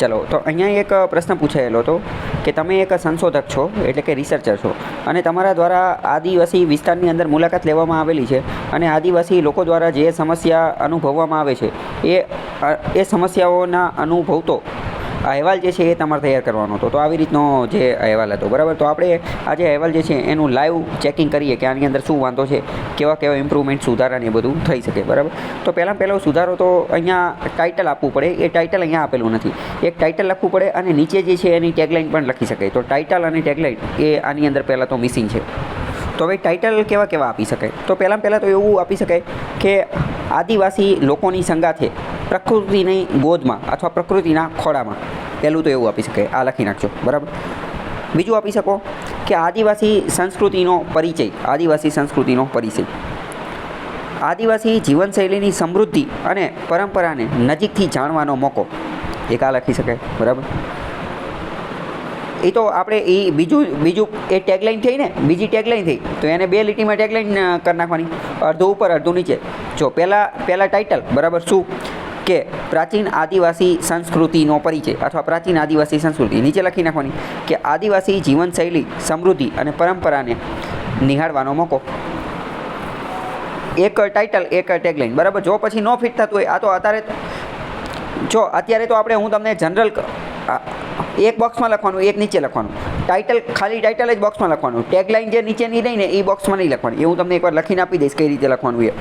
ચલો, તો અહીંયા એક પ્રશ્ન પૂછાયેલો હતો કે તમે એક સંશોધક છો, એટલે કે રિસર્ચર છો, અને તમારા દ્વારા આદિવાસી વિસ્તારની અંદર મુલાકાત લેવામાં આવેલી છે, અને આદિવાસી લોકો દ્વારા જે સમસ્યા અનુભવવામાં આવે છે, એ એ સમસ્યાઓના અનુભવતો અહેવાલ જે છે એ તમારે તૈયાર કરવાનો હતો. તો આવી રીતનો જે અહેવાલ હતો, બરાબર? તો આપણે આ જે અહેવાલ જે છે એનું લાઈવ ચેકિંગ કરીએ કે આની અંદર શું વાંધો છે, કેવા કેવા ઇમ્પ્રુવમેન્ટ સુધારા ને એ બધું થઈ શકે, બરાબર? તો પહેલાં પહેલો સુધારો તો અહીંયા ટાઇટલ આપવું પડે. એ ટાઇટલ અહીંયા આપેલું નથી. એક ટાઇટલ લખવું પડે અને નીચે જે છે એની ટેગલાઇન પણ લખી શકાય. તો ટાઇટલ અને ટેગલાઇન એ આની અંદર પહેલાં તો મિસિંગ છે. તો હવે ટાઇટલ કેવા કેવા આપી શકાય? તો પહેલાં પહેલાં તો એવું આપી શકાય કે આદિવાસી લોકોની સંગાથે પ્રકૃતિની ગોદમાં અથવા પ્રકૃતિના ખોળામાં. પહેલું તો એવું આપી શકે આ લખી નાખજો. બરાબર? બીજું આપી શકો કે આદિવાસી સંસ્કૃતિનો પરિચય. આદિવાસી સંસ્કૃતિનો પરિચય. આદિવાસી જીવનશૈલીની સમૃદ્ધિ અને પરંપરાને નજીકથી જાણવાનો મોકો. એક આ લખી શકે બરાબર? એ તો આપણે એ બીજું બીજું એ ટેગલાઇન થઈ ને? બીજી ટેગલાઇન થઈ. તો એને બે લીટીમાં ટેગલાઇન કરી નાખવાની. અડધું ઉપર, અડધું નીચે. જો પહેલાં પહેલાં ટાઇટલ બરાબર શું? કે પ્રાચીન આદિવાસી સંસ્કૃતિનો પરિચય અથવા પ્રાચીન આદિવાસી સંસ્કૃતિ, નીચે લખી નાખવાની કે આદિવાસી જીવનશૈલી, સમૃદ્ધિ અને પરંપરાને નિહાળવાનો મોકો. એક ટાઇટલ એક ટેગલાઇન બરાબર? જો પછી ન ફિટ થતું હોય, આ તો અત્યારે જો અત્યારે તો આપણે હું તમને જનરલ એક બોક્સમાં લખવાનું, એક નીચે લખવાનું. ટાઇટલ ખાલી ટાઇટલ જ બોક્સમાં લખવાનું. ટેગલાઇન જે નીચેની નહીં ને, એ બોક્સમાં નહીં લખવાની. એ હું તમને એકવાર લખીને આપી દઈશ કઈ રીતે લખવાનું એ.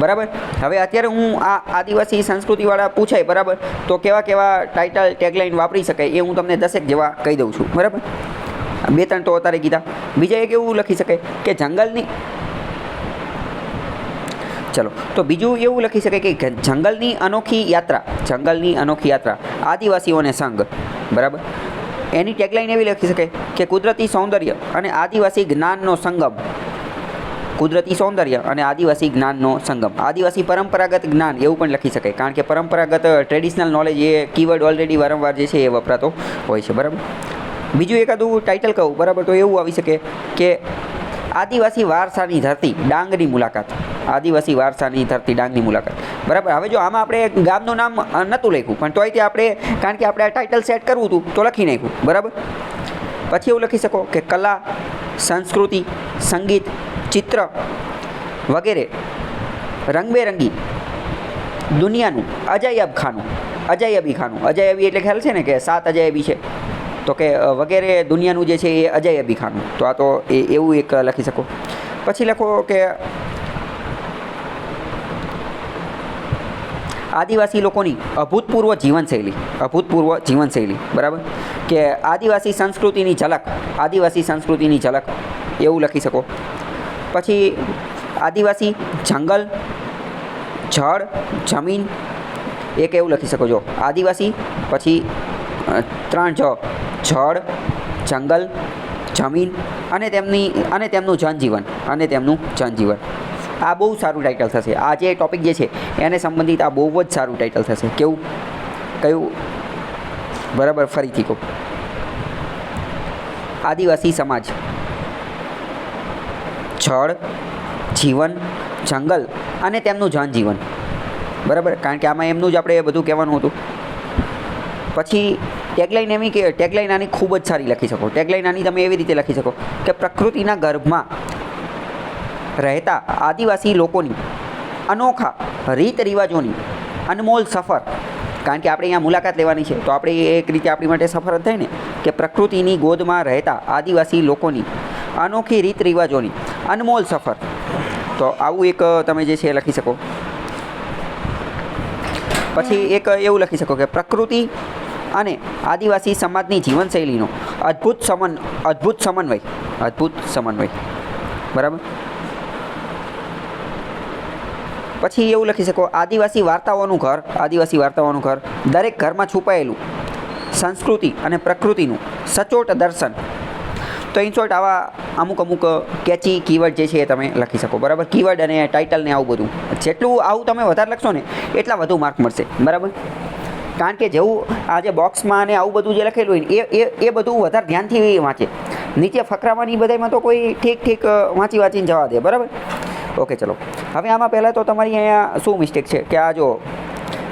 બરાબર? હવે અત્યારે હું આ આદિવાસી સંસ્કૃતિવાળા પૂછાય, બરાબર? તો કેવા કેવા ટાઇટલ ટેગલાઇન વાપરી શકાય એ હું તમને દસેક જેવા કહી દઉં છું, બરાબર? બે ત્રણ તો અત્યારે કીધા. બીજા એક એવું લખી શકાય કે જંગલની ચલો, તો બીજું એવું લખી શકાય કે જંગલની અનોખી યાત્રા, જંગલની અનોખી યાત્રા, આદિવાસીઓને સંઘ, બરાબર? એની ટેગલાઇન એવી લખી શકે કે કુદરતી સૌંદર્ય અને આદિવાસી જ્ઞાનનો સંગમ કુદરતી સૌંદર્ય અને આદિવાસી જ્ઞાનનો સંગમ. આદિવાસી પરંપરાગત જ્ઞાન એવું પણ લખી શકાય. કારણ કે પરંપરાગત ટ્રેડિશનલ નોલેજ એ કીવર્ડ ઓલરેડી વારંવાર જે છે એ વપરાતો હોય છે. બરાબર? બીજું એકાદું ટાઇટલ કહું. બરાબર? તો એવું આવી શકે કે આદિવાસી વારસાની ધરતી ડાંગની મુલાકાત. આદિવાસી વારસાની ધરતી ડાંગની મુલાકાત. બરાબર? હવે જો આમાં આપણે ગામનું નામ નહોતું લખ્યું, પણ તોય તે આપણે, કારણ કે આપણે આ ટાઇટલ સેટ કરવું હતું, તો લખી નાખ્યું. બરાબર? પછી એવું લખી શકો કે કલા, સંસ્કૃતિ, સંગીત, ચિત્ર વગેરે રંગબેરંગી દુનિયાનું, અજાયબ ખાનું, અજાયબી ખાનું. અજાયબી એટલે ખ્યાલ છે ને કે સાત અજાયબી છે. તો કે વગેરે દુનિયાનું જે છે એ અજાયબી ખાનું. તો આ તો એ, એવું એક લખી શકો. પછી લખો કે આદિવાસી લોકોની અભૂતપૂર્વ જીવનશૈલી અભૂતપૂર્વ જીવનશૈલી, બરાબર? કે આદિવાસી સંસ્કૃતિની ઝલક, આદિવાસી સંસ્કૃતિની ઝલક, એવું લખી શકો. પછી આદિવાસી જંગલ, જળ, જમીન, એક એવું લખી શકો છો આદિવાસી, પછી ત્રણ જળ, જંગલ, જમીન, અને તેમની, અને તેમનું જનજીવન, અને તેમનું જનજીવન. આ બહુ સારું ટાઇટલ થશે. આ જે ટોપિક જે છે, એને સંબંધિત આ બહુ જ સારું ટાઇટલ થશે. કેવું? કયું? બરાબર, ફરીથી કહું. આદિવાસી સમાજ. જળ જીવન, જંગલ અને તેમનું જનજીવન. બરાબર? કારણ કે આમાં એમનું જ આપણે બધું કહેવાનું હતું. પછી ટેગલાઇન એવી કે ટેગલાઇન આની ખૂબ જ સારી લખી શકો. ટેગલાઇન આની તમે એવી રીતે લખી શકો કે પ્રકૃતિના ગર્ભમાં રહેતા આદિવાસી લોકોની અનોખા રીત રિવાજોની અનમોલ સફર. કારણ કે આપણે અહીંયા મુલાકાત લેવાની છે. તો આપણે એક રીતે આપણી માટે સફર જ થાય ને કે પ્રકૃતિની ગોદમાં રહેતા આદિવાસી લોકોની અનોખી રીત રિવાજોની અનમોલ સફર. તો આવું એક તમે જે છે લખી શકો. પછી એક એવું લખી શકો કે પ્રકૃતિ અને આદિવાસી સમાજની જીવનશૈલીનો અદ્ભુત સમન, અદ્ભુત સમન્વય. અદ્ભુત સમન્વય. બરાબર? પછી એવું લખી શકો, આદિવાસી વાર્તાઓનું ઘર, આદિવાસી વાર્તાઓનું ઘર, દરેક ઘરમાં છુપાયેલું, સંસ્કૃતિ અને પ્રકૃતિનું સચોટ દર્શન. તો ઇન આવા અમુક અમુક કેચી કીવર્ડ જે છે એ તમે લખી શકો. બરાબર? કીવર્ડ અને ટાઇટલ ને આવું બધું. જેટલું આવું તમે વધારે લખશો ને, એટલા વધુ માર્ક મળશે. બરાબર? કારણ કે જેવું આ જે બોક્સમાં અને આવું બધું જે લખેલું હોય એ એ એ બધું વધારે ધ્યાનથી વાંચે. નીચે ફકરામાં એ બધામાં તો કોઈ ઠીક ઠીક વાંચી વાંચીને જવા દે. બરાબર? ઓકે, ચલો. હવે આમાં પહેલાં તો તમારી અહીંયા શું મિસ્ટેક છે? કે આ જો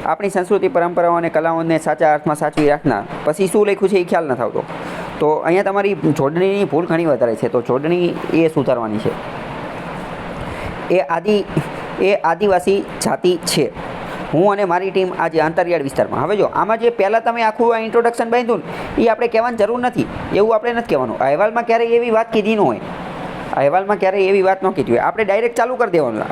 આપણી સંસ્કૃતિ, પરંપરાઓ અને કલાઓને સાચા અર્થમાં સાચવી રાખનાર, પછી શું લખ્યું છે એ ખ્યાલ નથી આવતો તો અહીંયા તમારી જોડણીની ભૂલ ઘણી વધારે છે. તો જોડણી એ સુધારવાની છે. એ આદિ, એ આદિવાસી જાતિ છે. હું અને મારી ટીમ આજે અંતરિયાળ વિસ્તારમાં. હવે જો, આમાં જે પહેલાં તમે આખું આ ઇન્ટ્રોડક્શન બાંધ્યું ને, એ આપણે કહેવાની જરૂર નથી. એવું આપણે નથી કહેવાનું. અહેવાલમાં ક્યારેય એવી વાત કીધી ન હોય. અહેવાલમાં ક્યારેય એવી વાત ન કીધી. હોય આપણે ડાયરેક્ટ ચાલુ કરી દેવાનું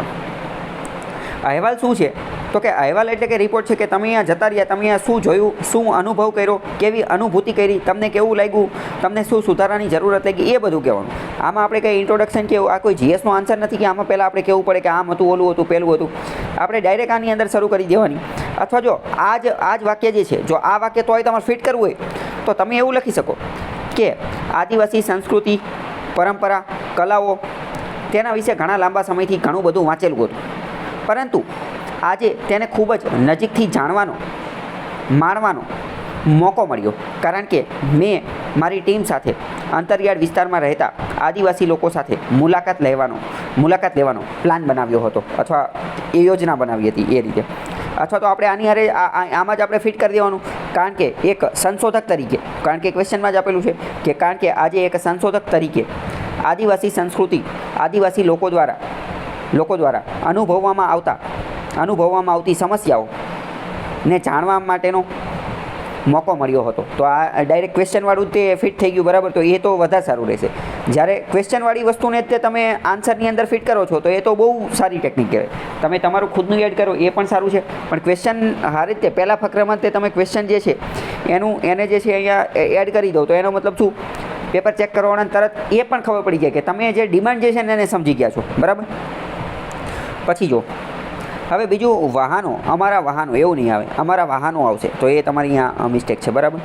અહેવાલ શું છે? તો કે અહેવાલ એટલે કે રિપોર્ટ છે કે તમે અહીંયા જતા રહ્યા, તમે અહીંયા શું જોયું, શું અનુભવ કર્યો, કેવી અનુભૂતિ કરી, તમને કેવું લાગ્યું, તમને શું સુધારાની જરૂરત લાગી એ બધું કહેવાનું. આમાં આપણે કંઈ ઇન્ટ્રોડક્શન કે આ કોઈ જીએસનો આન્સર નથી કે આમાં પહેલાં આપણે કહેવું પડે કે આમ હતું, ઓલું હતું પહેલું હતું. આપણે ડાયરેક્ટ આની અંદર શરૂ કરી દેવાની. અથવા જો આ જ આ જ વાક્ય જે છે, જો આ વાક્ય તો તમારે ફિટ કરવું હોય, તો તમે એવું લખી શકો કે આદિવાસી સંસ્કૃતિ, પરંપરા કલાઓ. તેના વિશે ઘણા લાંબા સમયથી ઘણું બધું વાંચેલું હતું. પરંતુ આજે તેને ખૂબ જ નજીકથી જાણવાનો, માણવાનો મોકો મળ્યો. કારણ કે મેં મારી ટીમ સાથે અંતરિયાળ વિસ્તારમાં રહેતા આદિવાસી લોકો સાથે મુલાકાત લેવાનો મુલાકાત લેવાનો પ્લાન બનાવ્યો હતો અથવા એ યોજના બનાવી હતી એ રીતે. અથવા તો આપણે આની હારે આમાં જ આપણે ફિટ કરી દેવાનું. કારણ કે એક સંશોધક તરીકે, કારણ કે ક્વેશ્ચનમાં જ આપેલું છે કે, કારણ કે આજે એક સંશોધક તરીકે આદિવાસી સંસ્કૃતિ, આદિવાસી લોકો દ્વારા લોકો દ્વારા અનુભવવામાં આવતા, અનુભવવામાં આવતી સમસ્યાઓ ને જાણવા માટેનો મોકો મળ્યો હતો. તો આ ડાયરેક્ટ ક્વેશ્ચનવાળું તે ફિટ થઈ ગયું, બરાબર? તો એ તો વધારે સારું રહેશે. જ્યારે ક્વેશ્ચનવાળી વસ્તુને તે તમે આન્સરની અંદર ફિટ કરો છો, તો એ તો બહુ સારી ટેકનિક કહેવાય. તમે તમારું ખુદનું એડ કરો, એ પણ સારું છે. પણ ક્વેશ્ચન હારે તે પહેલાં ફકરામાં તે તમે ક્વેશ્ચન જે છે, એનું, એને જે છે અહીંયા એડ કરી દો તો એનો મતલબ શું? પેપર ચેક કરવાના તરત એ પણ ખબર પડી જાય કે તમે જે ડિમાન્ડ જે છે ને એને સમજી ગયા છો. બરાબર? પછી જો, હવે બીજું વાહનો, અમારા વાહનો, એવું નહીં આવે, અમારા વાહનો આવશે, તો એ તમારી અહીંયા મિસ્ટેક છે, બરાબર?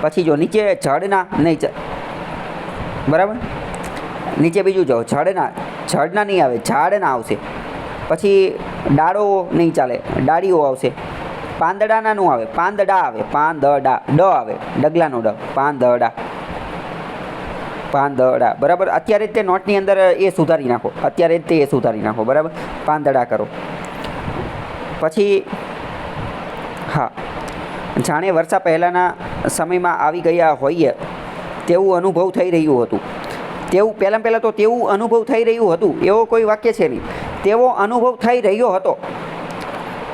પછી જો નીચે જળના નહીં બરાબર? નીચે બીજું જો જળના જળના નહીં આવે, ઝાડના આવશે. પછી ડાળો નહીં ચાલે, ડાળીઓ આવશે. પાંદડાના નું આવે, પાંદડા આવે, પાંદડા ડ આવે, ડગલાનો ડ, પાંદડા. પાંદડા, બરાબર? અત્યારે જ તે નોટની અંદર એ સુધારી નાખો. અત્યારે જ તે એ સુધારી નાખો, બરાબર? પાંદડા કરો. પછી, હા, જાણે વર્ષા પહેલાંના સમયમાં આવી ગયા હોઈએ, તેવું અનુભવ થઈ રહ્યું હતું. તેવું, પહેલાં પહેલાં તો તેવું અનુભવ થઈ રહ્યું હતું, એવો કોઈ વાક્ય છે નહીં. તેવો અનુભવ થઈ રહ્યો હતો.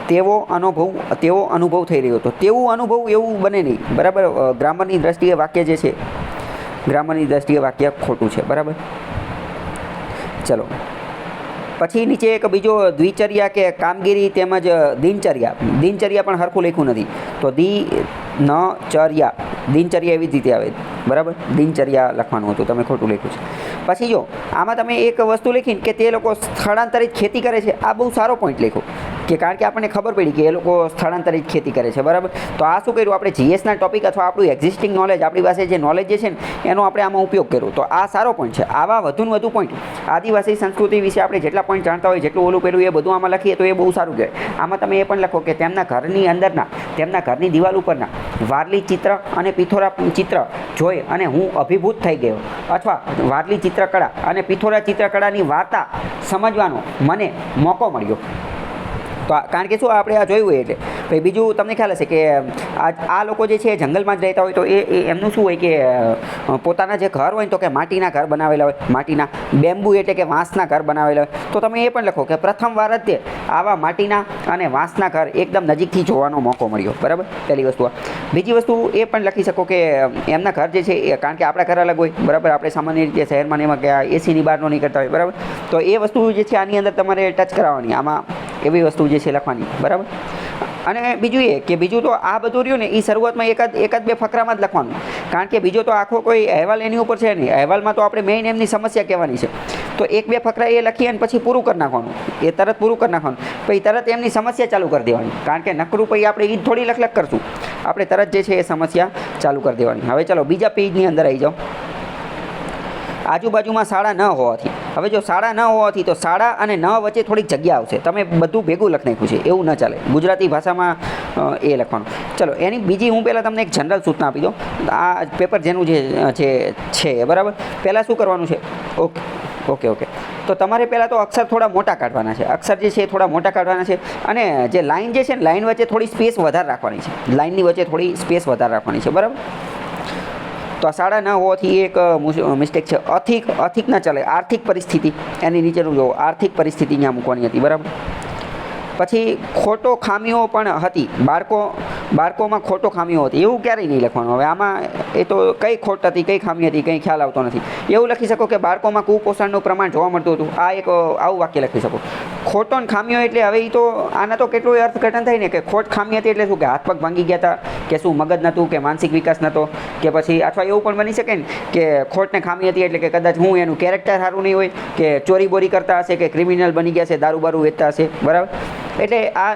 તેવો અનુભવ તેવો અનુભવ થઈ રહ્યો હતો. તેવું અનુભવ એવું બને નહીં, બરાબર? ગ્રામરની દ્રષ્ટિએ વાક્ય જે છે ગ્રામરની દ્રષ્ટિએ વાક્ય ખોટું છે, બરાબર? ચલો. પછી નીચે એક બીજો દ્વિચર્યા કે કામગીરી તેમજ દિનચર્યા. દિનચર્યા પણ હરખું લખ્યું નથી. તો દી, ન, ચર્યા. દિનચર્યા એવી જ રીતે આવે. બરાબર? દિનચર્યા લખવાનું હતું, તમે ખોટું લખ્યું છે. પછી જો, આમાં તમે એક વસ્તુ લખીને કે તે લોકો સ્થળાંતરિત ખેતી કરે છે, આ બહુ સારો પોઈન્ટ લખ્યો. કે કારણ કે આપણને ખબર પડી કે એ લોકો સ્થળાંતરિત ખેતી કરે છે, બરાબર? તો આ શું કર્યું? આપણે જીએસના ટોપિક અથવા આપણું એક્ઝિસ્ટિંગ નોલેજ આપણી પાસે જે નોલેજ જે છે ને, એનો આપણે આમાં ઉપયોગ કર્યો. તો આ સારો પોઈન્ટ છે. આવા વધુ ને વધુ પોઈન્ટ આદિવાસી સંસ્કૃતિ વિશે આપણે જેટલા પોઈન્ટ જાણતા હોય, જેટલું ઓલું પેલું એ બધું આમાં લખીએ તો એ બહુ સારું કહેવાય. આમાં તમે એ પણ લખો કે તેમના ઘરની અંદરના, તેમના ઘરની દિવાલ ઉપરના વારલી ચિત્ર અને પિથોરા ચિત્ર જોઈ અને હું અભિભૂત થઈ ગયો. અથવા વારલી ચિત્રકળા અને પિથોરા ચિત્રકળાની વાર્તા સમજવાનો મને મોકો મળ્યો. તો કારણ કે શું આપણે આ જોયું એટલે. પછી બીજું તમને ખ્યાલ હશે કે આ લોકો જે છે એ જંગલમાં જ રહેતા હોય તો એ એમનું શું હોય કે પોતાના જે ઘર હોય ને તો કે માટીના ઘર બનાવેલા હોય, માટીના બેમ્બુ એટલે કે વાંસના ઘર બનાવેલા હોય. તો તમે એ પણ લખો કે પ્રથમ વાર જ તે આવા માટીના અને વાંસના ઘર એકદમ નજીકથી જોવાનો મોકો મળ્યો. બરાબર? પહેલી વસ્તુ બીજી વસ્તુ એ પણ લખી શકો કે એમના ઘર જે છે એ, કારણ કે આપણા ઘર અલગ હોય. બરાબર? આપણે સામાન્ય રીતે શહેરમાં એમાં કે એસીની બહાર ન નીકળતા હોય. બરાબર? તો એ વસ્તુ જે છે આની અંદર તમારે ટચ કરાવવાની. આમાં એવી વસ્તુ જે છે લખવાની. બરાબર? અને બીજું એ કે બીજું તો આ બધું રહ્યું ને એ શરૂઆતમાં એકાદ એકાદ બે ફકરામાં જ લખવાનું. કારણ કે બીજો તો આખો કોઈ અહેવાલ એની ઉપર છે નહીં. અહેવાલમાં તો આપણે મેઇન એમની સમસ્યા કહેવાની છે. તો એક બે ફકરા એ લખી અને પછી પૂરું કરી નાખવાનું. એ તરત પૂરું કરી નાખવાનું. પછી તરત એમની સમસ્યા ચાલુ કરી દેવાની. કારણ કે નકરું પછી આપણે એ થોડી લખ લખ કરશું. આપણે તરત જે છે એ સમસ્યા ચાલુ કરી દેવાની. હવે ચાલો બીજા પેજની અંદર આવી જાઓ. આજુબાજુમાં શાળા ન હોવાથી. હવે જો શાળા ન હોવાથી તો શાળા અને ન વચ્ચે થોડીક જગ્યા આવશે. તમે બધું ભેગું લખ નાખ્યું છે. એવું ન ચાલે. ગુજરાતી ભાષામાં એ લખવાનું. ચલો, એની બીજી હું પહેલાં તમને એક જનરલ સૂચના આપી દઉં. આ પેપર જેનું જે છે, બરાબર? પહેલાં શું કરવાનું છે? Okay okay okay. તો તમારે પહેલાં તો અક્ષર થોડા મોટા કાઢવાના છે. અક્ષર જે છે એ થોડા મોટા કાઢવાના છે. અને જે લાઇન જે છે ને લાઇન વચ્ચે થોડી સ્પેસ વધારે રાખવાની છે. લાઇનની વચ્ચે થોડી સ્પેસ વધારે રાખવાની છે. બરાબર? તો આ સાડા ન હોવાથી એક મિસ્ટેક છે. અથિક અથિક ના ચાલે. આર્થિક પરિસ્થિતિ. એની નીચેનું જોવો. આર્થિક પરિસ્થિતિ અહીંયા મૂકવાની હતી. બરાબર? પછી ખોટો ખામીઓ પણ હતી. બાળકો બાળકોમાં ખોટો ખામીઓ હતી, એવું ક્યારેય નહીં લખવાનું. હવે આમાં એ તો કઈ ખોટ હતી, કઈ ખામી હતી, કંઈ ખ્યાલ આવતો નથી. એવું લખી શકો કે બાળકોમાં કુપોષણનું પ્રમાણ જોવા મળતું હતું. આ એક, આવું વાક્ય લખી શકો. ખોટો ખામીઓ એટલે હવે એ તો આના તો કેટલું અર્થઘટન થાય ને કે ખોટ ખામી હતી એટલે શું કે હાથ પગ ભાંગી ગયા હતા કે શું મગજ નહોતું કે માનસિક વિકાસ નહોતો કે પછી અથવા એવું પણ બની શકે ને કે ખોટને ખામી હતી એટલે કે કદાચ હું એનું કેરેક્ટર સારું નહીં હોય, કે ચોરી બોરી કરતા હશે, કે ક્રિમિનલ બની ગયા છે દારૂ બારૂ વેચતા હશે. બરાબર? એટલે આ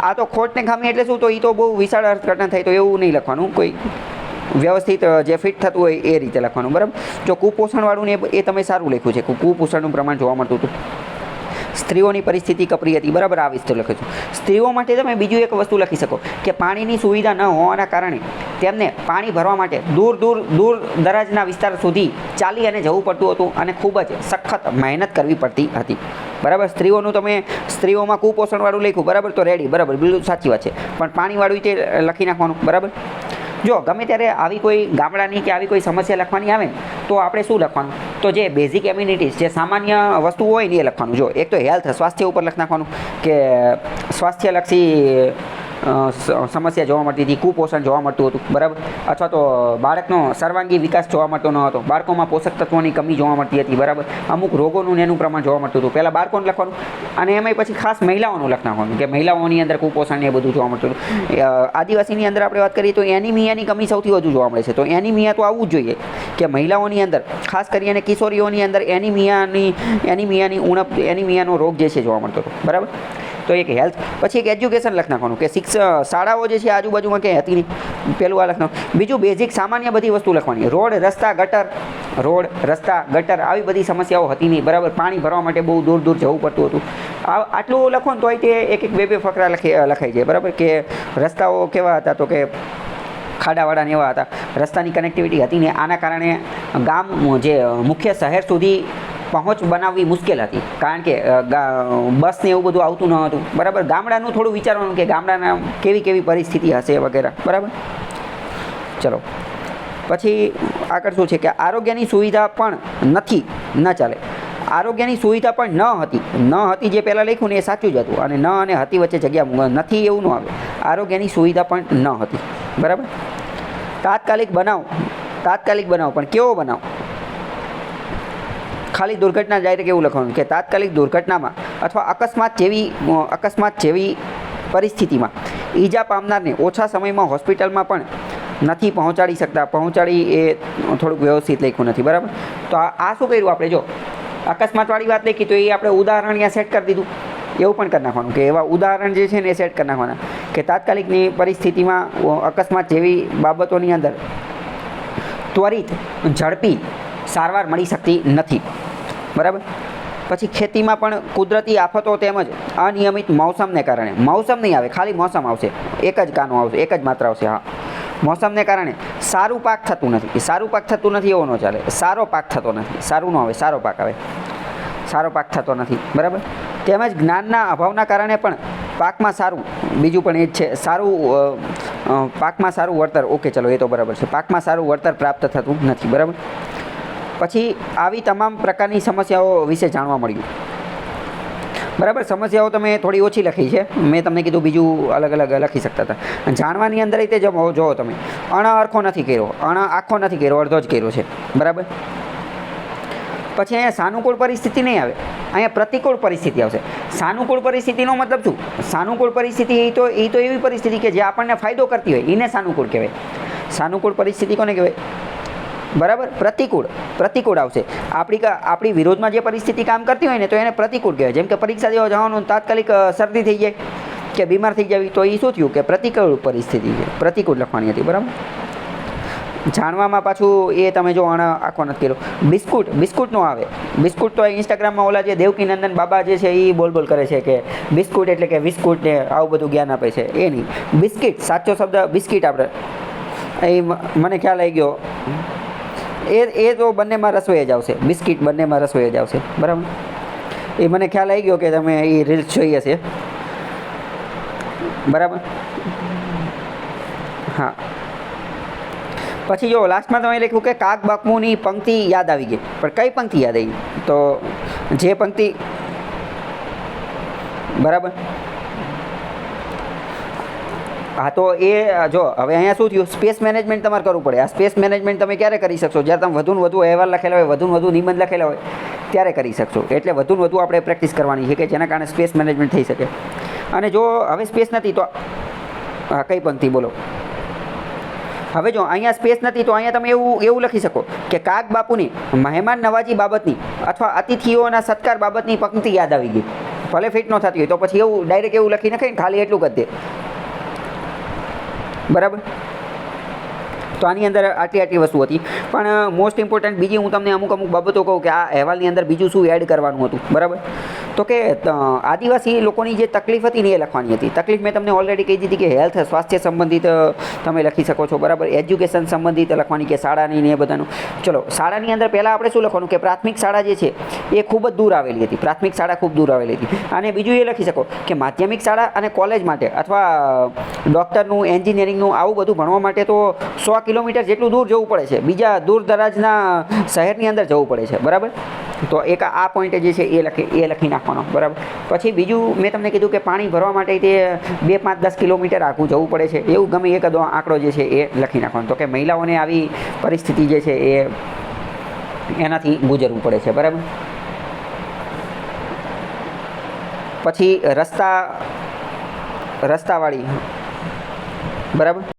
આ તો ખોટને ખામી એટલે શું? તો એ તો બહુ વિશાળ અર્થઘટન થાય તો એવું નહીં લખવાનું. કોઈ વ્યવસ્થિત જે ફિટ થતું હોય એ રીતે લખવાનું, બરાબર? જો કુપોષણવાળું ને એ- તમે સારું લખ્યું છે. કુપોષણનું પ્રમાણ જોવા મળતું હતું. સ્ત્રીઓની પરિસ્થિતિ કપરી હતી. બરાબર? આ વિસ્તાર લખે છું. સ્ત્રીઓ માટે તમે બીજું એક વસ્તુ લખી શકો કે પાણીની સુવિધા ન હોવાના કારણે તેમને પાણી ભરવા માટે દૂર દૂર દૂર દરાજના વિસ્તાર સુધી ચાલી અને જવું પડતું હતું અને ખૂબ જ સખત મહેનત કરવી પડતી હતી. બરાબર? સ્ત્રીઓનું તમે સ્ત્રીઓમાં કુપોષણવાળું લખ્યું, બરાબર? તો રેડી બરાબર, બિલકુલ સાચી વાત છે. પણ પાણીવાળું તે લખી નાખવાનું, બરાબર? જો, ગમે ત્યારે આવી કોઈ ગામડાની કે આવી કોઈ સમસ્યા લખવાની આવે તો આપણે શું લખવાનું? તો જે બેઝિક એમ્યુનિટીઝ જે સામાન્ય વસ્તુ હોય ને એ લખવાનું. જો, એક તો હેલ્થ સ્વાસ્થ્ય ઉપર લખી નાખવાનું કે સ્વાસ્થ્યલક્ષી સમસ્યા જોવા મળતી હતી, કુપોષણ જોવા મળતું હતું, બરાબર? અથવા તો બાળકનો સર્વાંગી વિકાસ જોવા મળતો ન હતો. બાળકોમાં પોષક તત્વોની કમી જોવા મળતી હતી, બરાબર? અમુક રોગોનું એનું પ્રમાણ જોવા મળતું હતું. પહેલાં બાળકોને લખવાનું, અને એમાંય પછી ખાસ મહિલાઓનું લખવાનું, કે મહિલાઓની અંદર કુપોષણ એ બધું જોવા મળતું હતું. આદિવાસીની અંદર આપણે વાત કરીએ તો એનિમિયાની કમી સૌથી વધુ જોવા મળે છે. તો એનિમિયા તો આવવું જ જોઈએ, કે મહિલાઓની અંદર, ખાસ કરીને કિશોરીઓની અંદર એનિમિયાની એનિમિયાની ઉણપ, એનિમિયાનો રોગ જે છે જોવા મળતો હતો, બરાબર? તો એક હેલ્થ પછી એક એજ્યુકેશન લખ નાખવાનું, કે શિક્ષ શાળાઓ જે છે આજુબાજુમાં ક્યાંય હતી નહીં. પહેલું આ લખવાનું બીજું બેઝિક સામાન્ય બધી વસ્તુ લખવાની. રોડ, રસ્તા, ગટર રોડ, રસ્તા, ગટર આવી બધી સમસ્યાઓ હતી નહીં. બરાબર, પાણી ભરવા માટે બહુ દૂર દૂર જવું પડતું હતું. આ આટલું લખો ને તોય તે એક એક બે બે ફકરા લખી લખાઈ જાય. બરાબર? કે રસ્તાઓ કેવા હતા તો કે ખાડાવાળાને એવા હતા. રસ્તાની કનેક્ટિવિટી હતી ને આના કારણે ગામ જે મુખ્ય શહેર સુધી પહોંચ બનાવવી મુશ્કેલ હતી. કારણ કે અ, ગા- બસ ને એવું બધું આવતું ન હતું. બરાબર? ગામડાનું થોડું વિચારવાનું કે ગામડાના કેવી કેવી પરિસ્થિતિ હશે વગેરે. બરાબર? ચલો. પછી આગળ શું છે કે આરોગ્યની સુવિધા પણ નથી ન ચાલે. આરોગ્યની સુવિધા પણ ન હતી. ન હતી જે પહેલાં લખ્યું ને એ સાચું જ હતું. અને ન અને હતી વચ્ચે જગ્યા નથી એવું ન આવે. આરોગ્યની સુવિધા પણ ન હતી. બરાબર? તાત્કાલિક બનાવ. તાત્કાલિક બનાવ પણ. કેવો બનાવ? ખાલી દુર્ઘટના ડાયરેક્ટ એવું લખવાનું? કે તાત્કાલિક દુર્ઘટનામાં અથવા અકસ્માત જેવી અકસ્માત જેવી પરિસ્થિતિમાં ઈજા પામનારને ઓછા સમયમાં હોસ્પિટલમાં પણ નથી પહોંચાડી શકતા. પહોંચાડી એ થોડુંક વ્યવસ્થિત લખ્યું નથી, બરાબર? તો આ શું કર્યું આપણે? જો, અકસ્માતવાળી વાત લખી તો એ આપણે ઉદાહરણ અહીંયા સેટ કરી દીધું. એવું પણ કરી નાખવાનું કે એવા ઉદાહરણ જે છે ને એ સેટ કરી નાખવાના. કે તાત્કાલિકની પરિસ્થિતિમાં અકસ્માત જેવી બાબતોની અંદર ત્વરિત ઝડપી સારવાર મળી શકતી નથી. બરાબર? પછી ખેતીમાં પણ કુદરતી આફતો તેમજ અનિયમિત મોસમને કારણે. મોસમ નહીં આવે, ખાલી મોસમ આવશે. એક જ કાનો આવશે, એક જ માત્રા આવશે, હા. મોસમને કારણે સારું પાક થતું નથી. સારું પાક થતું નથી એવો ન ચાલે. સારો પાક થતો નથી. સારું ન આવે, સારો પાક આવે. સારો પાક થતો નથી. બરાબર? તેમજ જ્ઞાનના અભાવના કારણે પણ પાકમાં સારું, બીજું પણ એ જ છે, સારું પાકમાં સારું વળતર, ઓકે, ચલો, એ તો બરાબર છે. પાકમાં સારું વળતર પ્રાપ્ત થતું નથી. બરાબર? પછી આવી તમામ પ્રકારની સમસ્યાઓ વિશે જાણવા મળ્યું. બરાબર, સમસ્યાઓ તમે થોડી ઓછી લખી છે. મેં તમને કીધું બીજું અલગ અલગ લખી શકતા હતા. જાણવાની અંદર રીતે જો જો તમે, અણ અરખો નથી કર્યો. અણ આખો નથી કર્યો, અડધો જ કર્યો છે. બરાબર? પછી અહીંયા સાનુકૂળ પરિસ્થિતિ નહીં આવે. અહીંયા પ્રતિકૂળ પરિસ્થિતિ આવશે. સાનુકૂળ પરિસ્થિતિનો મતલબ શું? સાનુકૂળ પરિસ્થિતિ એ તો એ તો એવી પરિસ્થિતિ કે જે આપણને ફાયદો કરતી હોય. એને સાનુકૂળ કહેવાય. સાનુકૂળ પરિસ્થિતિ કોને કહેવાય? બરાબર? પ્રતિકૂળ. પ્રતિકૂળ આવશે. આપણી આપણી વિરોધમાં જે પરિસ્થિતિ કામ કરતી હોય ને, તો એને પ્રતિકૂળ કહેવાય. જેમ કે પરીક્ષા દેવા જવાનું તાત્કાલિક શરદી થઈ જાય કે બીમાર થઈ જવી, તો એ શું થયું કે પ્રતિકૂળ પરિસ્થિતિ છે. પ્રતિકૂળ લખવાની હતી, બરાબર? જાણવામાં પાછું એ તમે જો અણ આખો નથી કર્યો. બિસ્કુટ બિસ્કુટ નો આવે. બિસ્કુટ તો ઇન્સ્ટાગ્રામમાં ઓલા જે દેવકીનંદન બાબા જે છે એ બોલ બોલ કરે છે કે બિસ્કુટ એટલે કે બિસ્કુટ ને આવું બધું જ્ઞાન આપે છે. એ નહીં. બિસ્કિટ, સાચો શબ્દ બિસ્કિટ આપણે. એ મને ખ્યાલ આવી ગયો. એ એ તો બંનેમાં રસોઈ જ આવશે. બિસ્કિટ બંનેમાં રસોઈ જ આવશે. બરાબર? એ મને ખ્યાલ આવી ગયો કે તમે એ રીલ્સ જોઈ હશે બરાબર? હા. પછી જો લાસ્ટમાં તમે લખ્યું કે કાક બાપુની પંક્તિ યાદ આવી ગઈ. પણ કઈ પંક્તિ યાદ આવી? તો જે પંક્તિ બરાબર? હા, તો એ જો, હવે અહીંયા શું થયું? સ્પેસ મેનેજમેન્ટ તમારે કરવું પડે. આ સ્પેસ મેનેજમેન્ટ તમે ક્યારે કરી શકશો? જ્યારે તમે વધુ વધુ અહેવાલ લખેલા હોય વધુ વધુ નિબંધ લખેલા હોય, ત્યારે કરી શકશો. એટલે વધુ વધુ આપણે પ્રેક્ટિસ કરવાની છે કે જેના કારણે સ્પેસ મેનેજમેન્ટ થઈ શકે. અને જો હવે સ્પેસ નથી, તો હા, કઈ પંક્તિ બોલો. હવે જો અહીંયા સ્પેસ નથી, તો અહીંયા તમે એવું એવું લખી શકો કે કાક બાપુની, મહેમાન નવાજી બાબતની અથવા અતિથિઓના સત્કાર બાબતની પંક્તિ યાદ આવી ગઈ. ભલે ફિટ ન થતી હોય, તો પછી એવું ડાયરેક્ટ એવું લખી નાખે ને ખાલી એટલું કરી દે. બરાબર? તો આની અંદર આટલી આટલી વસ્તુ હતી. પણ મોસ્ટ ઇમ્પોર્ટન્ટ બીજી હું તમને અમુક અમુક બાબતો કહું કે આ અહેવાલની અંદર બીજું શું એડ કરવાનું હતું. બરાબર? તો કે આદિવાસી લોકોની જે તકલીફ હતી ને એ લખવાની હતી. તકલીફ મેં તમને ઓલરેડી કહી દીધી કે હેલ્થ સ્વાસ્થ્ય સંબંધિત તમે લખી શકો છો, બરાબર? એજ્યુકેશન સંબંધિત લખવાની કે શાળાની ને એ બધાનું. ચલો, શાળાની અંદર પહેલાં આપણે શું લખવાનું કે પ્રાથમિક શાળા જે છે, એ ખૂબ જ દૂર આવેલી હતી. પ્રાથમિક શાળા ખૂબ દૂર આવેલી હતી. અને બીજું એ લખી શકો કે માધ્યમિક શાળા અને કોલેજ માટે અથવા ડૉક્ટરનું એન્જિનિયરિંગનું આવું બધું ભણવા માટે તો સો કિલોમીટર જેટલું દૂર જવું પડે છે. બીજા દૂર દરાજના શહેરની અંદર જવું પડે છે. બરાબર? તો એક આ પોઈન્ટ જે છે એ લખી એ લખી નાખવાનો, બરાબર? પછી બીજું મેં તમને કીધું કે પાણી ભરવા માટે તે બે પાંચ દસ કિલોમીટર આખું જવું પડે છે. એવું ગમે એક આંકડો જે છે એ લખી નાખવાનો. તો કે મહિલાઓને આવી પરિસ્થિતિ જે છે એ એનાથી ગુજરવું પડે છે, બરાબર? પછી રસ્તા, રસ્તાવાળી, બરાબર?